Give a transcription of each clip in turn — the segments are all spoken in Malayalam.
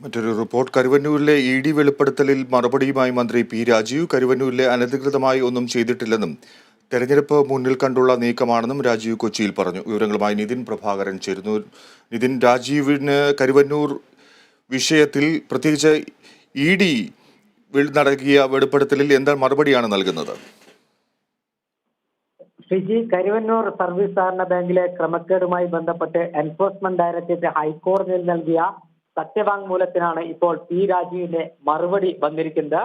മറ്റൊരു റിപ്പോർട്ട്. കരുവന്നൂരിലെ ഇ ഡി വെളിപ്പെടുത്തലിൽ മറുപടിയുമായി മന്ത്രി പി രാജീവ് കരുവന്നൂരിലെ അനധികൃതമായി ഒന്നും ചെയ്തിട്ടില്ലെന്നും തെരഞ്ഞെടുപ്പ് മുന്നിൽ കണ്ടുള്ള നീക്കമാണെന്നും രാജീവ് കൊച്ചിയിൽ പറഞ്ഞു. വിവരങ്ങളുമായി നിതിൻ പ്രഭാകരൻ ചേരുന്നു. നിതിൻ രാജീവിന് കരുവന്നൂർ വിഷയത്തിൽ പ്രത്യേകിച്ച് ഇ ഡി നടത്തിയ വെളിപ്പെടുത്തലിൽ എന്താ മറുപടിയാണ് നൽകുന്നത്? ഫിജി കരുവന്നൂർ സർവീസ് സഹകരണ ബാങ്കിലെ ക്രമക്കേടുമായി ബന്ധപ്പെട്ട് എൻഫോഴ്സ്മെന്റ് ഡയറക്ടറേറ്റ് ഹൈക്കോടതിയിൽ നൽകിയ സത്യവാങ്മൂലത്തിനാണ് ഇപ്പോൾ പി രാജീവിന്റെ മറുപടി വന്നിരിക്കുന്നത്.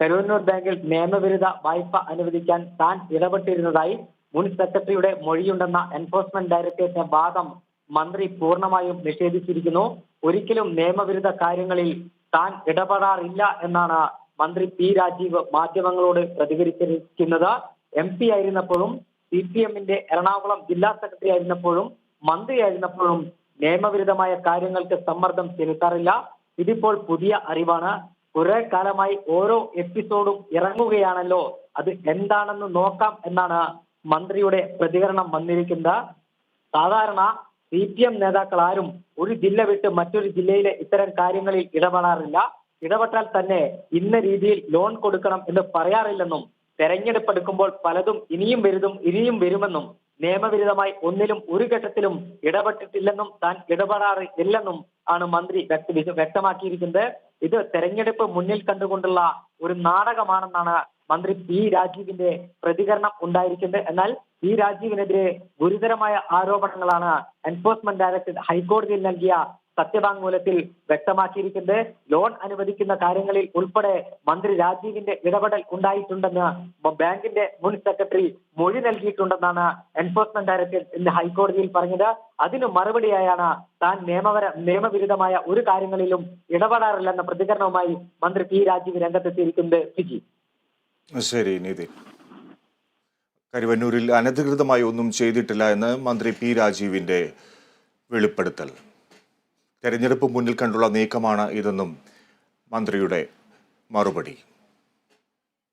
കരുവന്നൂർ ബാങ്കിൽ നിയമവിരുദ്ധ വായ്പ അനുവദിക്കാൻ താൻ ഇടപെട്ടിരുന്നതായി മുൻ സെക്രട്ടറിയുടെ മൊഴിയുണ്ടെന്ന എൻഫോഴ്സ്മെന്റ് ഡയറക്ടറേറ്റിന്റെ വാദം മന്ത്രി പൂർണമായും നിഷേധിച്ചിരിക്കുന്നു. ഒരിക്കലും നിയമവിരുദ്ധ കാര്യങ്ങളിൽ താൻ ഇടപെടാറില്ല എന്നാണ് മന്ത്രി പി രാജീവ് മാധ്യമങ്ങളോട് പ്രതികരിച്ചിരിക്കുന്നത്. എം പി ആയിരുന്നപ്പോഴും സി പി എമ്മിന്റെ എറണാകുളം ജില്ലാ സെക്രട്ടറി ആയിരുന്നപ്പോഴും മന്ത്രിയായിരുന്നപ്പോഴും നിയമവിരുദ്ധമായ കാര്യങ്ങൾക്ക് സമ്മർദ്ദം ചെലുത്താറില്ല. ഇതിപ്പോൾ പുതിയ അറിവാണ്. കുറെ കാലമായി ഓരോ എപ്പിസോഡും ഇറങ്ങുകയാണല്ലോ. അത് എന്താണെന്ന് നോക്കാം എന്നാണ് മന്ത്രിയുടെ പ്രതികരണം വന്നിരിക്കുന്നത്. സാധാരണ സി പി എം നേതാക്കൾ ആരും ഒരു ജില്ല വിട്ട് മറ്റൊരു ജില്ലയിലെ ഇത്തരം കാര്യങ്ങളിൽ ഇടപെടാറില്ല. ഇടപെട്ടാൽ തന്നെ ഇന്ന രീതിയിൽ ലോൺ കൊടുക്കണം എന്ന് പറയാറില്ലെന്നും തെരഞ്ഞെടുപ്പ് എടുക്കുമ്പോൾ പലതും ഇനിയും വരുതും ഇനിയും വരുമെന്നും നിയമവിരുദ്ധമായി ഒന്നിലും ഒരു ഘട്ടത്തിലും ഇടപെട്ടിട്ടില്ലെന്നും താൻ ഇടപെടാറ് ഇല്ലെന്നും ആണ് മന്ത്രി വ്യക്ത വ്യക്തമാക്കിയിരിക്കുന്നത്. ഇത് തെരഞ്ഞെടുപ്പ് മുന്നിൽ കണ്ടുകൊണ്ടുള്ള ഒരു നാടകമാണെന്നാണ് മന്ത്രി പി രാജീവിന്റെ പ്രതികരണം ഉണ്ടായിരിക്കുന്നത്. എന്നാൽ പി രാജീവിനെതിരെ ഗുരുതരമായ ആരോപണങ്ങളാണ് എൻഫോഴ്സ്മെന്റ് ഡയറക്ടറേറ്റ് ഹൈക്കോടതിയിൽ നൽകിയ സത്യവാങ്മൂലത്തിൽ വ്യക്തമാക്കിയിരിക്കുന്നത് ലോൺ അനുവദിക്കുന്ന കാര്യങ്ങളിൽ ഉൾപ്പെടെ മന്ത്രി രാജീവിന്റെ ഇടപെടൽ ഉണ്ടായിട്ടുണ്ടെന്ന് ബാങ്കിന്റെ മുൻ സെക്രട്ടറി മൊഴി നൽകിയിട്ടുണ്ടെന്നാണ് എൻഫോഴ്സ്മെന്റ് ഡയറക്ടറേറ്റ് ഇന്ന് ഹൈക്കോടതിയിൽ പറഞ്ഞത്. അതിനു മറുപടിയായാണ് താൻ നിയമപര നിയമവിരുദ്ധമായ ഒരു കാര്യങ്ങളിലും ഇടപെടാറില്ലെന്ന പ്രതികരണവുമായി മന്ത്രി പി രാജീവ് രംഗത്തെത്തിയിരിക്കുന്നത് ഫിജി ശരി നിതിൻ കരുവന്നൂരിൽ അനധികൃതമായി ഒന്നും ചെയ്തിട്ടില്ല എന്ന് മന്ത്രി പി രാജീവിന്റെ വെളിപ്പെടുത്തൽ. തെരഞ്ഞെടുപ്പ് മുന്നിൽ കണ്ടുള്ള നീക്കമാണ് ഇതെന്നും മന്ത്രിയുടെ മറുപടി.